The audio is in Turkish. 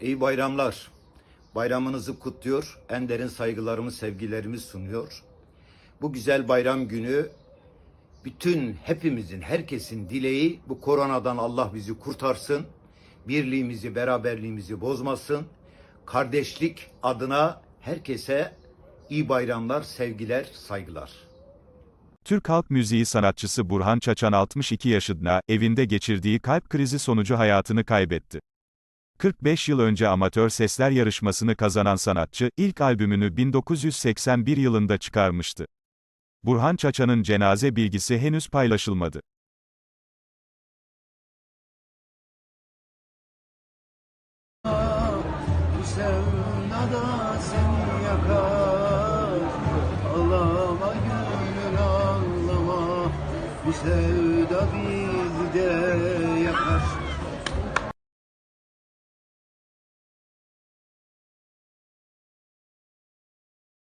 İyi bayramlar. Bayramınızı kutluyor. En derin saygılarımı, sevgilerimi sunuyor. Bu güzel bayram günü bütün hepimizin, herkesin dileği bu koronadan Allah bizi kurtarsın. Birliğimizi, beraberliğimizi bozmasın. Kardeşlik adına herkese iyi bayramlar, sevgiler, saygılar. Türk halk müziği sanatçısı Burhan Çaçan 62 yaşında, evinde geçirdiği kalp krizi sonucu hayatını kaybetti. 45 yıl önce amatör sesler yarışmasını kazanan sanatçı, ilk albümünü 1981 yılında çıkarmıştı. Burhan Çaçan'ın cenaze bilgisi henüz paylaşılmadı. Bu sevda bir